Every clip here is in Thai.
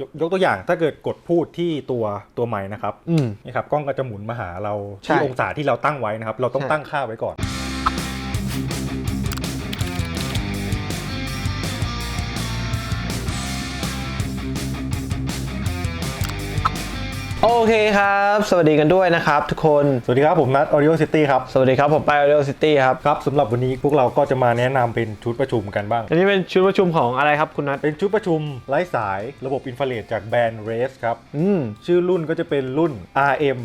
ยกยกตัวอย่างถ้าเกิดกดพูดที่ตัวตัวไม้นะครับอืม นี่ครับกล้องก็จะหมุนมาหาเราใช่ ที่องศาที่เราตั้งไว้นะครับ เราต้องใช่ตั้งค่าไว้ก่อน โอเคครับ สวัสดีกันด้วยนะครับทุกคน สวัสดีครับ ผมนัท Audio City ครับ สวัสดีครับ ผมไป Audio City ครับ ครับสำหรับวันนี้พวกเราก็จะมาแนะนำเป็นชุดประชุมกันบ้าง อันนี้เป็นชุดประชุมของอะไรครับคุณนัท เป็นชุดประชุมไร้สายระบบอินฟราเรดจากแบรนด์ Race ครับ อืม ชื่อรุ่นก็จะเป็นรุ่น RM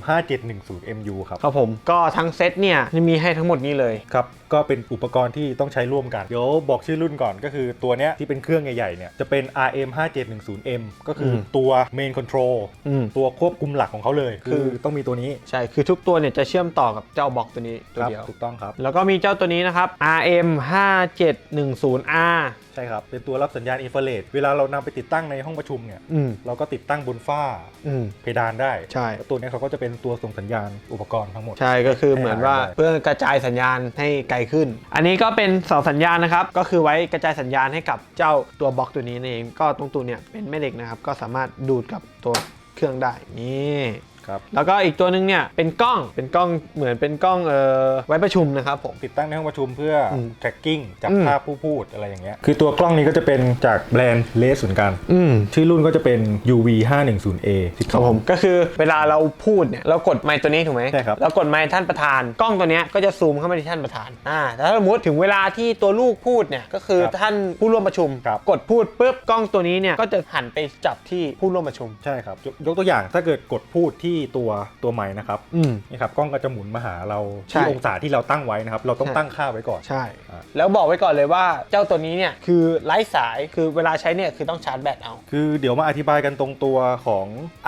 5710 MU ครับ ครับผม ก็ทั้งเซตเนี่ยมีให้ทั้งหมดนี้เลย ครับ ก็เป็นอุปกรณ์ที่ต้องใช้ร่วมกัน เดี๋ยวบอกชื่อรุ่นก่อนก็คือตัวเนี้ยที่เป็นเครื่องใหญ่ๆเนี่ยจะเป็น RM 5710M ก็คืออมตัว Main Control อืมตัวควบคุมหลักของเขาเลย คืคืออต้องมีตัวนี้ใช่คือทุกตัวเนี่ยจะเชื่อมต่อกับเจ้าบล็อกตัวนี้ตัวครับเดียวถูกต้องครับ แล้วก็มีเจ้าตัวนี้นะครับ RM 5710R ใช่ครับ เป็นตัวรับสัญญาณอินฟราเรดเวลาเรานำไปติดตั้งในห้องประชุมเนี่ยอืมเราก็ติดตั้งบนฝ้าอืมเพดานได้ใช่แล้วตัวเนี้ยเขาก็จะเป็นตัวส่งสัญญาณอุปกรณ์ทั้งหมด ใช่ก็คือเหมือนว่าได้เพื่อกระจายสัญญาณให้ไกลขึ้น อันนี้ก็เป็นเสาสัญญาณนะครับ ก็คือไว้กระจายสัญญาณให้กับเจ้าตัวบล็อกตัวนี้นั่นเอง ก็ตรงตัวเนี่ยเป็นแม่เหล็กนะครับ ก็สามารถดูดกับตัวเครื่องได้ นี่ ครับ แล้วก็อีกตัวหนึงเนี่ยเป็นกล้องเป็นกล้องเหมือนเป็นกล้องเอ่อไว้ประชุมนะครับผม ติดตั้งในห้องประชุมเพื่ออ ม tracking จับอืม ภาพผู้พูดอะไรอย่างเงี้ยคือตัวกล้องนี้ก็จะเป็นจากแบรนด์เลสเหมือนกัน อืม ชื่อรุ่นก็จะเป็น UV 510A ครับผมก็คือเวลาเราพูดเนี่ยเรากดไมค์ตัวนี้ถูกไหมใช่ครับ เรากดไมค์ท่านประธานกล้องตัวเนี้ยก็จะซูมเข้ามาที่ท่านประธานอ่าแต่ถ้าสมมติถึงเวลาที่ตัวลูกพูดเนี่ยก็คือท่านผู้ร่วมประชุม ครับ กดพูดปุ๊บกล้องตัวนี้เนี่ยก็จะหันไปจับที่ผู้ร่วมประชุม ใช่ครับยกยกตัวอย่างถ้าเกิดกดพูดที่ตัวตัวไม้นะครับอืม นี่ครับกล้องก็จะหมุนมาหาเราใช่ ที่องศาที่เราตั้งไว้นะครับ เราต้องใช่ตั้งค่าไว้ก่อน ใช่อ่าแล้วบอกไว้ก่อนเลยว่าเจ้าตัวนี้เนี่ยคือไร้สายคือเวลาใช้เนี่ยคือต้องชาร์จแบตเอา คือเดี๋ยวมาอธิบายกันตรงตัวของ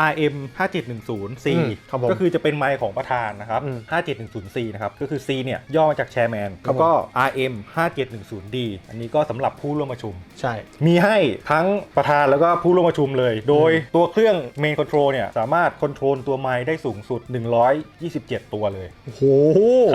RM 5710C อืมครับผมก็คือจะเป็นไมค์ของประธานนะครับ อืม 5710C นะครับ ก็คือ C เนี่ยย่อมาจากแชร์แมน ครับ แล้วก็ RM 5710D อันนี้ก็สำหรับผู้ร่วมประชุม ใช่ มีให้ทั้งประธานแล้วก็ผู้ร่วมประชุมเลย โดยตัวเครื่อง Main Control เนี่ยสามารถคอนโทรลตัวไมค์ได้สูงสุด 127 ตัวเลยโอ้โห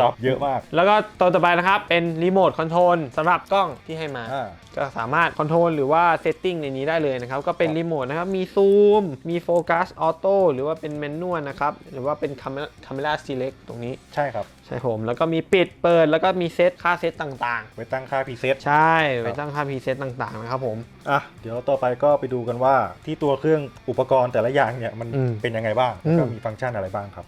ครับเยอะมาก แล้วก็ตัวต่อไปนะครับ เป็นรีโมทคอนโทรลสำหรับกล้องที่ให้มา อ่า ก็สามารถคอนโทรลหรือว่าเซตติ้งในนี้ได้เลยนะครับ ก็เป็นครับรีโมทนะครับ มีซูม มีโฟกัสออโต้หรือว่าเป็นแมนนวลนะครับ หรือว่าเป็นคาเมราคาเมราซีเล็กตรงนี้ ใช่ครับ ใช่ผม แล้วก็มีปิดเปิดแล้วก็มีเซตค่าเซตต่างไว้ตั้งค่าพรีเซต ๆ ใช่ไปตั้งค่าพรีเซตต่างๆนะครับผม อะเดี๋ยวต่อไปก็ไปดูกันว่าที่ตัวเครื่องอุปกรณ์แต่ละอย่างเนี่ยมันอืมเป็นยังไงบ้างอืมก็มีฟังก์ชันอะไรบ้างครับ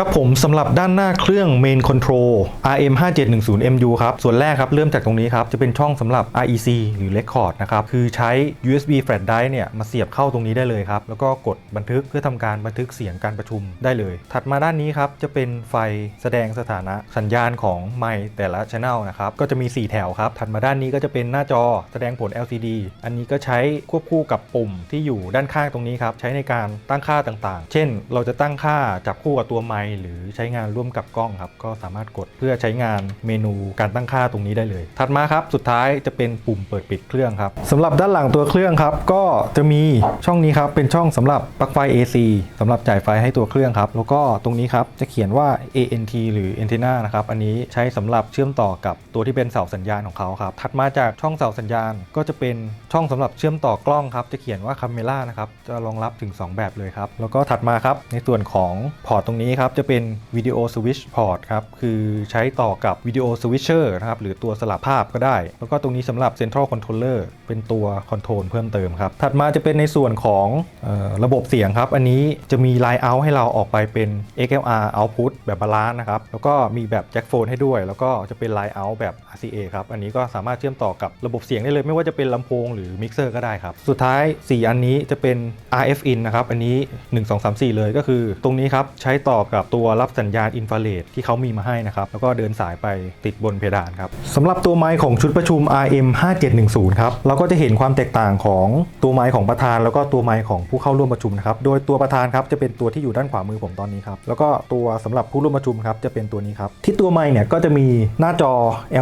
ครับผมสำหรับด้านหน้าเครื่อง Main Control RM 5710 MU ครับ ส่วนแรกครับ เริ่มจากตรงนี้ครับ จะเป็นช่องสำหรับ REC หรือ Record นะครับ คือใช้ USB flash drive เนี่ย มาเสียบเข้าตรงนี้ได้เลยครับ แล้วก็กดบันทึกเพื่อทำการบันทึกเสียงการประชุมได้เลย ถัดมาด้านนี้ครับ จะเป็นไฟแสดงสถานะสัญญาณของไมค์แต่ละ channel นะครับ ก็จะมี 4 แถวครับ ถัดมาด้านนี้ก็จะเป็นหน้าจอแสดงผล LCD อันนี้ก็ใช้ควบคู่กับปุ่มที่อยู่ด้านข้างตรงนี้ครับ ใช้ในการตั้งค่าต่างๆ เช่น เราจะตั้งค่าจับคู่กับตัวไมค์หรือใช้งานร่วมกับกล้องครับ ก็สามารถกดเพื่อใช้งานเมนูการตั้งค่าตรงนี้ได้เลย ถัดมาครับ สุดท้ายจะเป็นปุ่มเปิดปิดเครื่องครับสำหรับด้านหลังตัวเครื่องครับ ก็จะมีช่องนี้ครับ เป็นช่องสำหรับปลั๊กไฟ AC สำหรับจ่ายไฟให้ตัวเครื่องครับ แล้วก็ตรงนี้ครับจะเขียนว่า ANT หรือ antenna นะครับ อันนี้ใช้สำหรับเชื่อมต่อกับตัวที่เป็นเสาสัญญาณของเขาครับ ถัดมาจากช่องเสาสัญญาณก็จะเป็นช่องสำหรับเชื่อมต่อกล้องครับ จะเขียนว่า Camera นะครับ จะรองรับถึง 2 แบบเลยครับ แล้วก็ถัดมาครับ ในส่วนของพอร์ตตรงนี้ครับจะเป็นวิดีโอสวิชพอร์ตครับ คือใช้ต่อกับวิดีโอสวิชเชอร์นะครับ หรือตัวสลับภาพก็ได้ แล้วก็ตรงนี้สำหรับ Central Controller เป็นตัวคอนโทรลเพิ่มเติมครับ ถัดมาจะเป็นในส่วนของออระบบเสียงครับ อันนี้จะมี Line Out ให้เราออกไปเป็น XLR Output แบบบาลานซ์นะครับ แล้วก็มีแบบแจ็คโฟนให้ด้วย แล้วก็จะเป็น Line Out แบบ RCA ครับ อันนี้ก็สามารถเชื่อมต่อกับระบบเสียงได้เลย ไม่ว่าจะเป็นลำโพงหรือมิกเซอร์ก็ได้ครับ สุดท้าย 4 อันนี้จะเป็น RF in นะครับ อันนี้ 1 2 3 4 เลยก็คือ ตรงนี้ครับใช้ต่อกับตัวรับสัญญาณอินฟราเรดที่เขามีมาให้นะครับ แล้วก็เดินสายไปติดบนเพดานครับสำหรับตัวไมค์ของชุดประชุม RM 5710ครับเราก็จะเห็นความแตกต่างของตัวไมค์ของประธาน แล้วก็ตัวไมค์ของผู้เข้าร่วมประชุมนะครับโดยตัวประธานครับจะเป็นตัวที่อยู่ด้านขวามือผมตอนนี้ครับแล้วก็ตัวสำหรับผู้ร่วมประชุมครับจะเป็นตัวนี้ครับที่ตัวไมค์เนี่ยก็จะมีหน้าจอ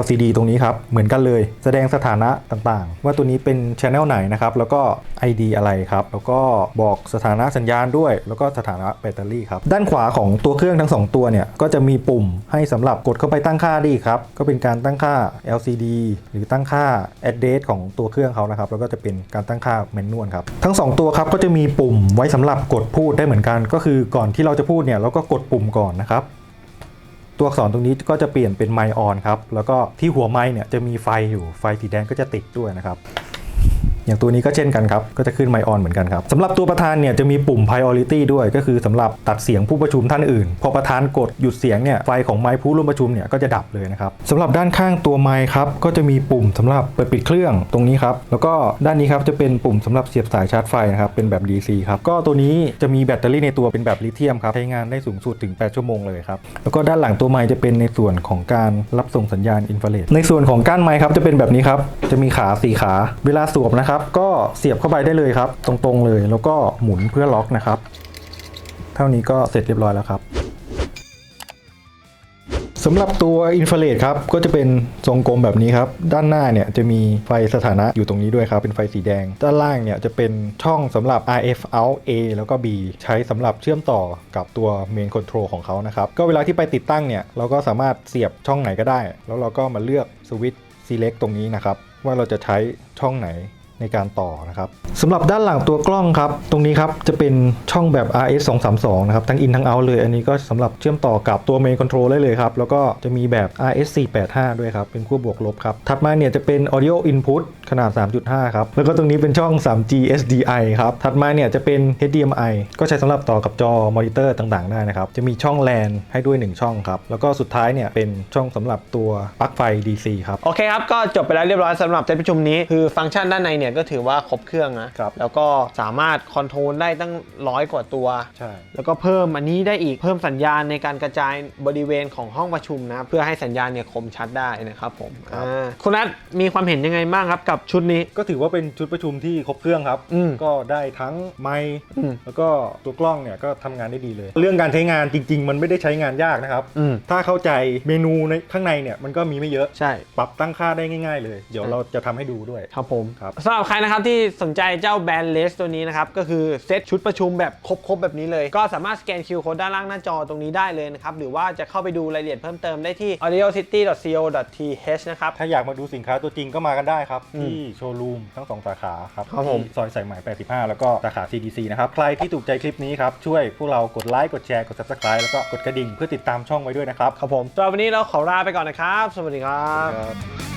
LCD ตรงนี้ครับเหมือนกันเลย แสดงสถานะต่างๆ ว่าตัวนี้เป็นช anel ไหนนะครับแล้วก็ ID อะไรครับแล้วก็บอกสถานะสัญญาณด้วย แล้วก็สถานะแบตเตอรี่ครับด้านขวาของตัวเครื่องทั้ง 2 ตัวเนี่ยก็จะมีปุ่มให้สำหรับกดเข้าไปตั้งค่าได้อีครับ ก็เป็นการตั้งค่า LCD หรือตั้งค่า address ของตัวเครื่องเขานะครับ แล้วก็จะเป็นการตั้งค่าแมนนวลครับ ทั้ง 2 ตัวครับก็จะมีปุ่มไว้สำหรับกดพูดได้เหมือนกัน ก็คือก่อนที่เราจะพูดเนี่ยเราก็กดปุ่มก่อนนะครับตัวอักษรตรงนี้ก็จะเปลี่ยนเป็นไมออนครับ แล้วก็ที่หัวไมเนี่ยจะมีไฟอยู่ ไฟสีแดงก็จะติดด้วยนะครับ อย่างตัวนี้ก็เช่นกันครับ ก็จะขึ้นไมออนเหมือนกันครับสำหรับตัวประธานเนี่ยจะมีปุ่ม priority ด้วยก็คือสำหรับตัดเสียงผู้ประชุมท่านอื่น พอประธานกดหยุดเสียงเนี่ยไฟของไมค์ผู้ร่วมประชุมเนี่ยก็จะดับเลยนะครับสำหรับด้านข้างตัวไมค์ครับก็จะมีปุ่มสำหรับเปิดปิดเครื่องตรงนี้ครับแล้วก็ด้านนี้ครับจะเป็นปุ่มสำหรับเสียบสายชาร์จไฟนะครับเป็นแบบ DC ครับก็ตัวนี้จะมีแบตเตอรี่ในตัวเป็นแบบลิเธียมครับใช้งานได้สูงสุดถึง 8 ชั่วโมงเลยครับแล้วก็ด้านหลังตัวไมค์จะเป็นในส่วนของการรับส่งสัญญาณอินฟราเรดในส่วนของก้านไมค์ครับจะเป็นแบบนี้ครับจะมีขาสีขาเวลาสวมนะครับก็เสียบเข้าไปได้เลยครับ ตรงๆเลย แล้วก็หมุนเพื่อล็อกนะครับ เท่านี้ก็เสร็จเรียบร้อยแล้วครับสำหรับตัวอินฟราเรดครับก็จะเป็นทรงกลมแบบนี้ครับ ด้านหน้าเนี่ยจะมีไฟสถานะอยู่ตรงนี้ด้วยครับ เป็นไฟสีแดง ด้านล่างเนี่ยจะเป็นช่องสำหรับ RF out A แล้วก็ B ใช้สำหรับเชื่อมต่อกับตัว Main Control ของเขานะครับ ก็เวลาที่ไปติดตั้งเนี่ย เราก็สามารถเสียบช่องไหนก็ได้ แล้วเราก็มาเลือกสวิตช์ select ตรงนี้นะครับ ว่าเราจะใช้ช่องไหน ในการต่อนะครับสำหรับด้านหลังตัวกล้องครับ ตรงนี้ครับจะเป็นช่องแบบ RS 232นะครับ ทั้ง in ทั้ง out เลย อันนี้ก็สำหรับเชื่อมต่อกับตัว main control ได้เลยครับ แล้วก็จะมีแบบ RS 485ด้วยครับ เป็นขั้วบวกลบครับ ถัดมาเนี่ยจะเป็น audio input ขนาด 3.5 ครับ แล้วก็ตรงนี้เป็นช่อง 3G SDI ครับ ถัดมาเนี่ยจะเป็น HDMI ก็ใช้สำหรับต่อกับจอมอนิเตอร์ต่างๆได้นะครับ จะมีช่อง LAN ให้ด้วย 1 ช่องครับ แล้วก็สุดท้ายเนี่ยเป็นช่องสำหรับตัวปลั๊กไฟ DC ครับ โอเคครับ ก็จบไปแล้วเรียบร้อยสำหรับเซตประชุมนี้ คือฟังก์ชันด้านในเนี่ยก็ถือว่าครบเครื่องนะครับ แล้วก็สามารถคอนโทรลได้ตั้งร้อยกว่าตัว ใช่ แล้วก็เพิ่มอันนี้ได้อีกเพิ่มสัญญาณในการกระจายบริเวณของห้องประชุมนะเพื่อให้สัญญาณเนี่ยคมชัดได้นะครับผมครับ อ่าคุณนัทมีความเห็นยังไงบ้างครับกับชุดนี้ ก็ถือว่าเป็นชุดประชุมที่ครบเครื่องครับ อืมก็ได้ทั้งไมค์อืม แล้วก็ตัวกล้องเนี่ยก็ทำงานได้ดีเลย เรื่องการใช้งานจริง ๆ มันไม่ได้ใช้งานยากนะครับ อืมถ้าเข้าใจเมนูในข้างในเนี่ยมันก็มีไม่เยอะ ใช่ ปรับตั้งค่าได้ง่าย ๆ เลย เดี๋ยวใช่เราจะทำให้ดูด้วย ครับผมครับ สำหรับใครนะครับที่สนใจเจ้าแบรนด์เลสตัวนี้นะครับก็คือเซตชุดประชุมแบบครบๆแบบนี้เลย ก็สามารถสแกน QR Code ด้านล่างหน้าจอตรงนี้ได้เลยนะครับหรือว่าจะเข้าไปดูรายละเอียดเพิ่มเติมได้ที่ audiocity.co.th นะครับ ถ้าอยากมาดูสินค้าตัวจริงก็มากันได้ครับอืมที่โชว์รูมทั้ง 2 สาขาครับครับผม ที่ซอยสายไหม85 แล้วก็สาขา CDC นะครับ ใครที่ถูกใจคลิปนี้ครับ ช่วยพวกเรากดไลค์กดแชร์กด subscribe แล้วก็กดกระดิ่งเพื่อติดตามช่องไว้ด้วยนะครับ ครับผมสำหรับวันนี้เราขอลาไปก่อนนะครับ สวัสดีครับ ครับ